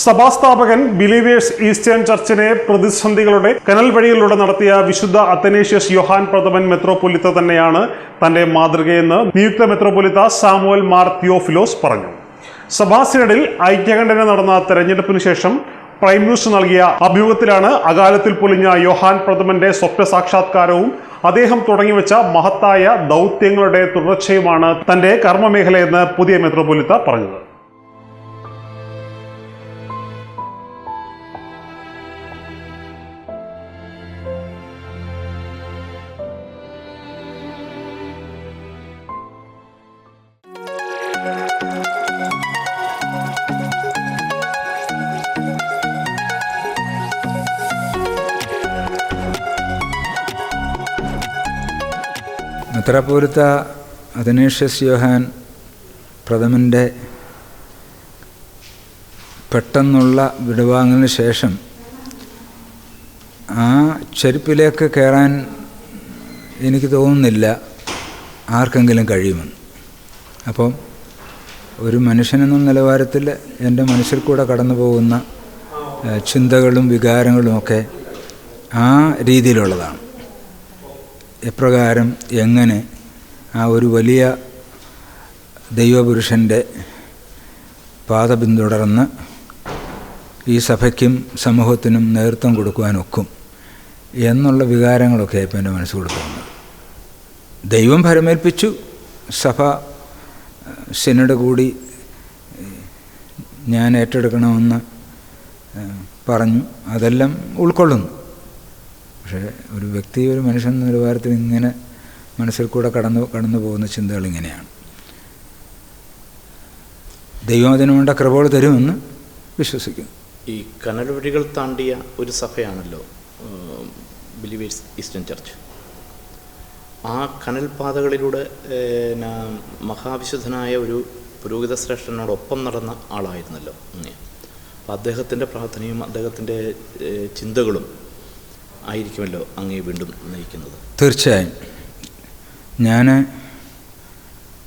സഭാസ്ഥാപകൻ believers eastern ചർച്ചിനെ പ്രതിസന്ധികളുടെ കനൽ വഴിയിലൂടെ നടത്തിയ വിശുദ്ധ അത്തനേഷ്യസ് യോഹാൻ പ്രഥമൻ മെത്രോപൊലിത്ത തന്നെയാണ് തന്റെ മാതൃകയെന്ന് നിയുക്ത മെത്രോപൊലിത്ത സാമുവൽ മാർ തിയോഫിലോസ് പറഞ്ഞു. സഭാസിനഡിൽ ഐക്യകണ്ഠന നടന്ന തെരഞ്ഞെടുപ്പിന് ശേഷം പ്രൈം മിനിസ്റ്റർ നൽകിയ അഭിമുഖത്തിലാണ് അകാലത്തിൽ പൊലിഞ്ഞ യോഹാൻ പ്രഥമന്റെ സ്വപ്ന സാക്ഷാത്കാരവും അദ്ദേഹം തുടങ്ങിവെച്ച മഹത്തായ ദൗത്യങ്ങളുടെ തുടർച്ചയുമാണ് തന്റെ കർമ്മമേഖലയെന്ന് പുതിയ മെത്രോപൊലിത്ത പറഞ്ഞത്. മെത്രാപ്പോലത്ത അതിനേഷ്യസ് യോഹാൻ പ്രഥമന്റെ പെട്ടെന്നുള്ള വിടുവാങ്ങിന് ശേഷം ആ ചെരുപ്പിലേക്ക് കയറാൻ എനിക്ക് തോന്നുന്നില്ല ആർക്കെങ്കിലും കഴിയുമെന്ന്. അപ്പം ഒരു മനുഷ്യനെന്ന നിലവാരത്തിൽ എന്റെ മനസ്സിൽ കൂടെ കടന്നു പോകുന്ന ചിന്തകളും വികാരങ്ങളുമൊക്കെ ആ രീതിയിലുള്ളതാണ്. എപ്രകാരം എങ്ങനെ ആ ഒരു വലിയ ദൈവപുരുഷന്റെ പാത പിന്തുടർന്ന് ഈ സഭയ്ക്കും സമൂഹത്തിനും നേതൃത്വം കൊടുക്കുവാനൊക്കും എന്നുള്ള വികാരങ്ങളൊക്കെ ഇപ്പം എന്റെ മനസ്സ് കൊടുക്കുന്നത് ദൈവം ഭരമേൽപ്പിച്ചു സഭ സിനഡ് കൂടി ഞാൻ ഏറ്റെടുക്കണമെന്ന് പറഞ്ഞു അതെല്ലാം ഉൾക്കൊള്ളുന്നു. പക്ഷേ ഒരു വ്യക്തി ഒരു മനുഷ്യൻ എന്ന നിലവാരത്തിൽ ഇങ്ങനെ മനസ്സിൽ കൂടെ കടന്നു കടന്നു പോകുന്ന ചിന്തകൾ ഇങ്ങനെയാണ്. ദൈവം അതിനു വേണ്ട കൃപകൾ തരുമെന്ന് വിശ്വസിക്കുന്നു. ഈ കനൽ വഴികൾ താണ്ടിയ ഒരു സഭയാണല്ലോ ബിലീവേഴ്സ് ഈസ്റ്റേൺ ചർച്ച് ആ കനൽപാതകളിലൂടെ മഹാവിശുദ്ധനായ ഒരു പുരോഹിത ശ്രേഷ്ഠനോടൊപ്പം നടന്ന ആളായിരുന്നല്ലോ അപ്പം അദ്ദേഹത്തിന്റെ പ്രാർത്ഥനയും അദ്ദേഹത്തിന്റെ ചിന്തകളും ആയിരിക്കുമല്ലോ അങ്ങേ വീണ്ടും നയിക്കുന്നത്. തീർച്ചയായും. ഞാൻ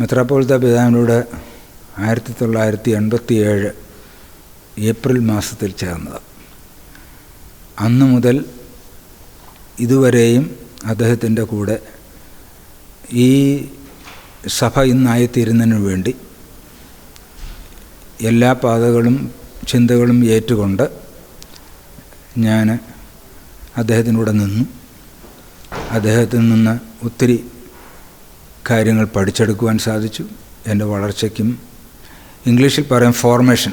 മെത്രാപ്പോളിത്ത പിതാവിനോട് ആയിരത്തി തൊള്ളായിരത്തി എൺപത്തി ഏഴ് ഏപ്രിൽ മാസത്തിൽ ചേർന്നത്. അന്നു മുതൽ ഇതുവരെയും അദ്ദേഹത്തിന്റെ കൂടെ ഈ സഭ ഇന്നായിത്തീരുന്നതിനു വേണ്ടി എല്ലാ പാതകളും ചിന്തകളും ഏറ്റുകൊണ്ട് ഞാൻ അദ്ദേഹത്തിനൂടെ നിന്നു. അദ്ദേഹത്തിൽ നിന്ന് ഒത്തിരി കാര്യങ്ങൾ പഠിച്ചെടുക്കുവാൻ സാധിച്ചു. എന്റെ വളർച്ചയ്ക്കും ഇംഗ്ലീഷിൽ പറയാം ഫോർമേഷൻ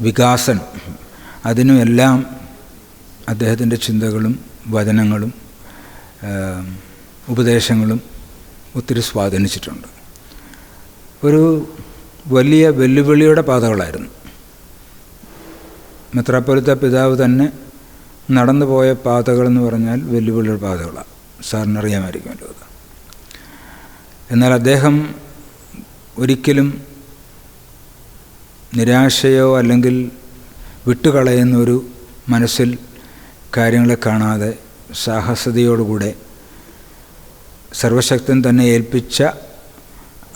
വികാസൻ അതിനുമെല്ലാം അദ്ദേഹത്തിന്റെ ചിന്തകളും വചനങ്ങളും ഉപദേശങ്ങളും ഒത്തിരി സ്വാധീനിച്ചിട്ടുണ്ട്. ഒരു വലിയ വെല്ലുവിളിയുടെ പാതകളായിരുന്നു. മെത്രാപ്പൊലിത്ത പിതാവ് തന്നെ നടന്നു പോയ പാതകളെന്ന് പറഞ്ഞാൽ വെല്ലുവിളിയുടെ പാതകളാണ് സാറിനറിയാമായിരിക്കുമല്ലോ അത്. എന്നാൽ അദ്ദേഹം ഒരിക്കലും നിരാശയോ അല്ലെങ്കിൽ വിട്ടുകളയുന്ന ഒരു മനസ്സിൽ കാര്യങ്ങളെ കാണാതെ സാഹസതയോടുകൂടെ സർവശക്തൻ തന്നെ ഏൽപ്പിച്ച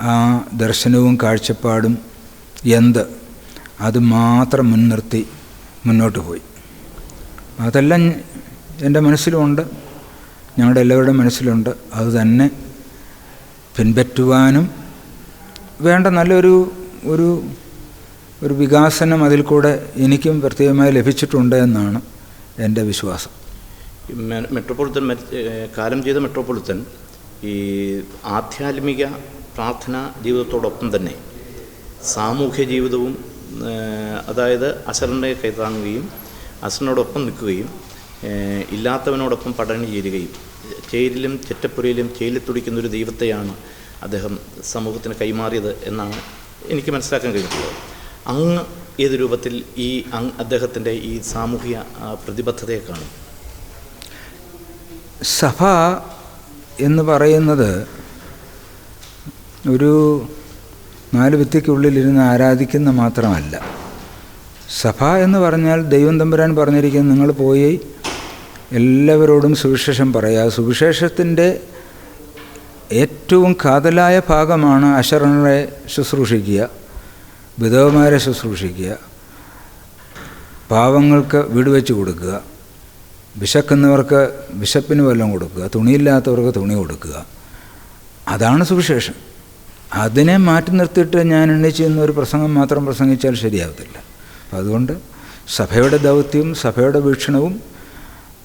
ആ ദർശനവും കാഴ്ചപ്പാടും എന്ത്? അത് മാത്രം മുൻനിർത്തി മുന്നോട്ട് പോയി. അതെല്ലാം എന്റെ മനസ്സിലുമുണ്ട് ഞങ്ങളുടെ എല്ലാവരുടെയും മനസ്സിലുണ്ട്. അത് തന്നെ പിൻപറ്റുവാനും വേണ്ട നല്ലൊരു ഒരു ഒരു വികാസനം അതിൽ കൂടെ എനിക്കും പ്രത്യേകമായി ലഭിച്ചിട്ടുണ്ട് എന്നാണ് എന്റെ വിശ്വാസം. ഈ മെ- മെട്രോപൊളിറ്റൻ മരി- ഏഹ് കാലം ചെയ്ത മെട്രോപൊളിത്തൻ ഈ ആധ്യാത്മിക പ്രാർത്ഥന ജീവിതത്തോടൊപ്പം തന്നെ സാമൂഹ്യ ജീവിതവും അതായത് അസറിനെ കൈത്താങ്ങുകയും അസറിനോടൊപ്പം നിൽക്കുകയും ഇല്ലാത്തവനോടൊപ്പം പഠനം ചേരുകയും ചേരിലും ചെറ്റപ്പുരയിലും ചേലിൽ തുടിക്കുന്ന ഒരു ദൈവത്തെയാണ് അദ്ദേഹം സമൂഹത്തിന് കൈമാറിയത് എന്നാണ് എനിക്ക് മനസ്സിലാക്കാൻ കഴിഞ്ഞിട്ടുള്ളത് അങ്ങ് ഏത് രൂപത്തിൽ ഈ അങ് അദ്ദേഹത്തിന്റെ ഈ സാമൂഹിക പ്രതിബദ്ധതയെ കാണും? സഭ എന്ന് പറയുന്നത് ഒരു നാല് ഭിത്തിക്കുള്ളിലിരുന്ന് ആരാധിക്കുന്ന മാത്രമല്ല. സഭ എന്ന് പറഞ്ഞാൽ ദൈവം തമ്പുരാൻ പറഞ്ഞിരിക്കുന്നത് നിങ്ങൾ പോയി എല്ലാവരോടും സുവിശേഷം പറയുക സുവിശേഷത്തിന്റെ ഏറ്റവും കാതലായ ഭാഗമാണ് അശരണരെ ശുശ്രൂഷിക്കുക വിധവമാരെ ശുശ്രൂഷിക്കുക പാവങ്ങൾക്ക് വീട് വെച്ച് കൊടുക്കുക വിശക്കുന്നവർക്ക് വിശപ്പിന് വല്ലതും കൊടുക്കുക തുണിയില്ലാത്തവർക്ക് തുണി കൊടുക്കുക. അതാണ് സുവിശേഷം. അതിനെ മാറ്റി നിർത്തിയിട്ട് ഞാൻ എണ്ണിച്ച് എന്ന ഒരു പ്രസംഗം മാത്രം പ്രസംഗിച്ചാൽ ശരിയാവത്തില്ല. അതുകൊണ്ട് സഭയുടെ ദൗത്യവും സഭയുടെ വീക്ഷണവും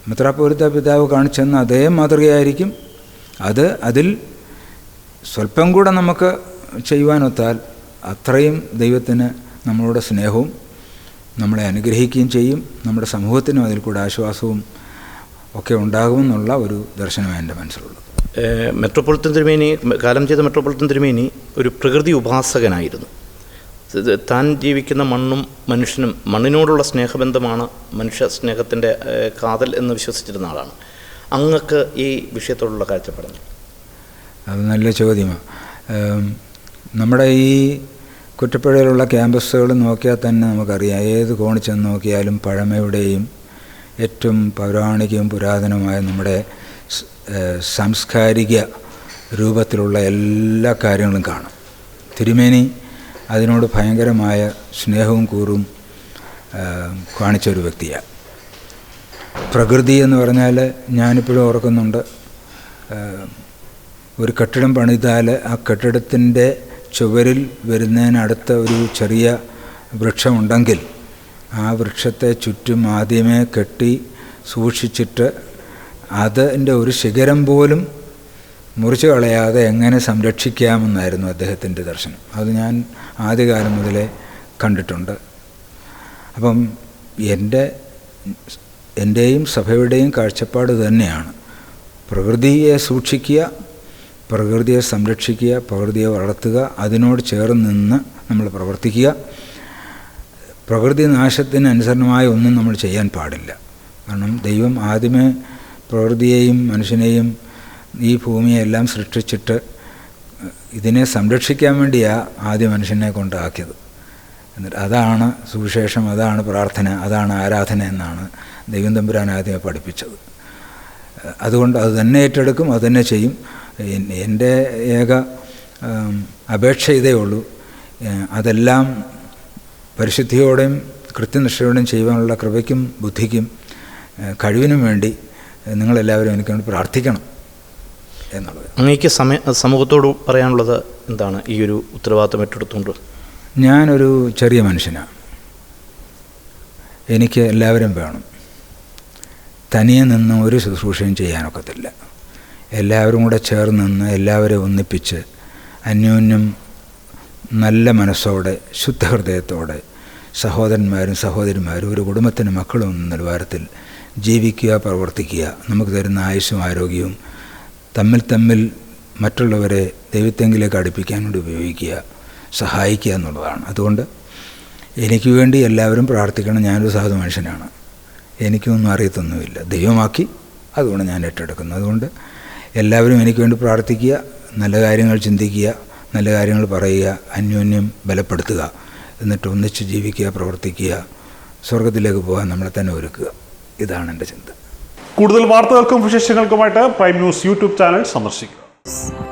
മിത്രാപൗരത്വ പിതാവ് കാണിച്ചെന്ന അതേ മാതൃകയായിരിക്കും. അത് അതിൽ സ്വല്പം കൂടെ നമുക്ക് ചെയ്യുവാനൊത്താൽ അത്രയും ദൈവത്തിന് നമ്മളുടെ സ്നേഹവും നമ്മളെ അനുഗ്രഹിക്കുകയും ചെയ്യും. നമ്മുടെ സമൂഹത്തിനും അതിൽ കൂടെ ആശ്വാസവും ഒക്കെ ഉണ്ടാകുമെന്നുള്ള ഒരു ദർശനമാണ് എന്റെ മനസ്സിലുള്ളത് മെട്രോപൊളിറ്റൻ തിരുമേനി കാലം ചെയ്ത മെട്രോപൊളിറ്റൻ തിരുമേനി ഒരു പ്രകൃതി ഉപാസകനായിരുന്നു. താൻ ജീവിക്കുന്ന മണ്ണും മനുഷ്യനും മണ്ണിനോടുള്ള സ്നേഹബന്ധമാണ് മനുഷ്യ സ്നേഹത്തിന്റെ കാതൽ എന്ന് വിശ്വസിച്ചിരുന്ന ആളാണ്. അങ്ങക്ക് ഈ വിഷയത്തോടുള്ള കാഴ്ചപ്പാടുന്നു അത് നല്ല ചോദ്യമാണ് നമ്മുടെ ഈ കുറ്റപ്പുഴയിലുള്ള ക്യാമ്പസുകൾ നോക്കിയാൽ തന്നെ നമുക്കറിയാം. ഏത് കോണിൽ ചെന്ന് നോക്കിയാലും പഴമയുടെയും ഏറ്റവും പൗരാണികവും പുരാതനമായ നമ്മുടെ സാംസ്കാരിക രൂപത്തിലുള്ള എല്ലാ കാര്യങ്ങളും കാണും. തിരുമേനി അതിനോട് ഭയങ്കരമായ സ്നേഹവും കൂറും കാണിച്ച ഒരു വ്യക്തിയാണ് പ്രകൃതി എന്ന് പറഞ്ഞാൽ ഞാനിപ്പോഴും ഓർക്കുന്നുണ്ട് ഒരു കെട്ടിടം പണിതാൽ ആ കെട്ടിടത്തിന്റെ ചുവരിൽ വരുന്നതിനടുത്ത ഒരു ചെറിയ വൃക്ഷമുണ്ടെങ്കിൽ ആ വൃക്ഷത്തെ ചുറ്റും ആദ്യമേ കെട്ടി സൂക്ഷിച്ചിട്ട് അതിന്റെ ഒരു ശിഖരം പോലും മുറിച്ചു കളയാതെ എങ്ങനെ സംരക്ഷിക്കാമെന്നായിരുന്നു അദ്ദേഹത്തിന്റെ ദർശനം. അത് ഞാൻ ആദ്യകാലം മുതലേ കണ്ടിട്ടുണ്ട്. അപ്പം എന്റെ എന്റെയും സഭയുടെയും കാഴ്ചപ്പാട് തന്നെയാണ്. പ്രകൃതിയെ സൂക്ഷിക്കുക പ്രകൃതിയെ സംരക്ഷിക്കുക പ്രകൃതിയെ വളർത്തുക അതിനോട് ചേർന്ന് നിന്ന് നമ്മൾ പ്രവർത്തിക്കുക. പ്രകൃതി നാശത്തിന് അനുസരണമായ ഒന്നും നമ്മൾ ചെയ്യാൻ പാടില്ല. കാരണം ദൈവം ആദ്യമേ പ്രകൃതിയെയും മനുഷ്യനെയും ഈ ഭൂമിയെല്ലാം സൃഷ്ടിച്ചിട്ട് ഇതിനെ സംരക്ഷിക്കാൻ വേണ്ടിയാണ് ആദ്യ മനുഷ്യനെ കൊണ്ടാക്കിയത് എന്നിട്ട് അതാണ് സുവിശേഷം അതാണ് പ്രാർത്ഥന അതാണ് ആരാധന എന്നാണ് ദൈവം തമ്പുരാൻ ആദ്യമേ പഠിപ്പിച്ചത്. അതുകൊണ്ട് അത് തന്നെ ഏറ്റെടുക്കും അത് തന്നെ ചെയ്യും. എന്റെ ഏക അപേക്ഷ ഇതേ ഉള്ളൂ. അതെല്ലാം പരിശുദ്ധിയോടെയും കൃത്യനിഷ്ഠയോടെയും ചെയ്യുവാനുള്ള കൃപയ്ക്കും ബുദ്ധിക്കും കഴിവിനും വേണ്ടി നിങ്ങളെല്ലാവരും എനിക്ക് വേണ്ടി പ്രാർത്ഥിക്കണം. എന്നുള്ളത്. അങ്ങേക്ക് സമയ സമൂഹത്തോട് പറയാനുള്ളത് എന്താണ്? ഈ ഒരു ഉത്തരവാദിത്തം ഏറ്റെടുത്തുകൊണ്ട്. ഞാനൊരു ചെറിയ മനുഷ്യനാണ് എനിക്ക് എല്ലാവരും വേണം. തനിയെ നിന്ന് ഒരു ശുശ്രൂഷയും ചെയ്യാനൊക്കത്തില്ല. എല്ലാവരും കൂടെ ചേർന്ന് നിന്ന് എല്ലാവരെയും ഒന്നിപ്പിച്ച് അന്യോന്യം നല്ല മനസ്സോടെ ശുദ്ധഹൃദയത്തോടെ സഹോദരന്മാരും സഹോദരിമാരും ഒരു കുടുംബത്തിന് മക്കളും എന്ന നിലവാരത്തിൽ ജീവിക്കുക പ്രവർത്തിക്കുക നമുക്ക് തരുന്ന ആയുസ്സും ആരോഗ്യവും തമ്മിൽ തമ്മിൽ മറ്റുള്ളവരെ ദൈവത്തെങ്കിലേക്ക് അടുപ്പിക്കാൻ വേണ്ടി ഉപയോഗിക്കുക സഹായിക്കുക എന്നുള്ളതാണ്. അതുകൊണ്ട് എനിക്ക് വേണ്ടി എല്ലാവരും പ്രാർത്ഥിക്കണം. ഞാനൊരു സാധു മനുഷ്യനാണ്. എനിക്കൊന്നും അറിയത്തൊന്നുമില്ല. ദൈവമാക്കി അതുകൊണ്ട് ഞാൻ ഏറ്റെടുക്കുന്നു. അതുകൊണ്ട് എല്ലാവരും എനിക്ക് വേണ്ടി പ്രാർത്ഥിക്കുക നല്ല കാര്യങ്ങൾ ചിന്തിക്കുക നല്ല കാര്യങ്ങൾ പറയുക അന്യോന്യം ബലപ്പെടുത്തുക എന്നിട്ട് ഒന്നിച്ച് ജീവിക്കുക പ്രവർത്തിക്കുക സ്വർഗത്തിലേക്ക് പോകാൻ നമ്മളെ തന്നെ ഒരുക്കുക. ഇതാണ് എന്റെ ചിന്ത. കൂടുതൽ വാർത്തകൾക്കും വിശേഷങ്ങൾക്കുമായിട്ട് പ്രൈം ന്യൂസ് യൂട്യൂബ് ചാനൽ സന്ദർശിക്കുക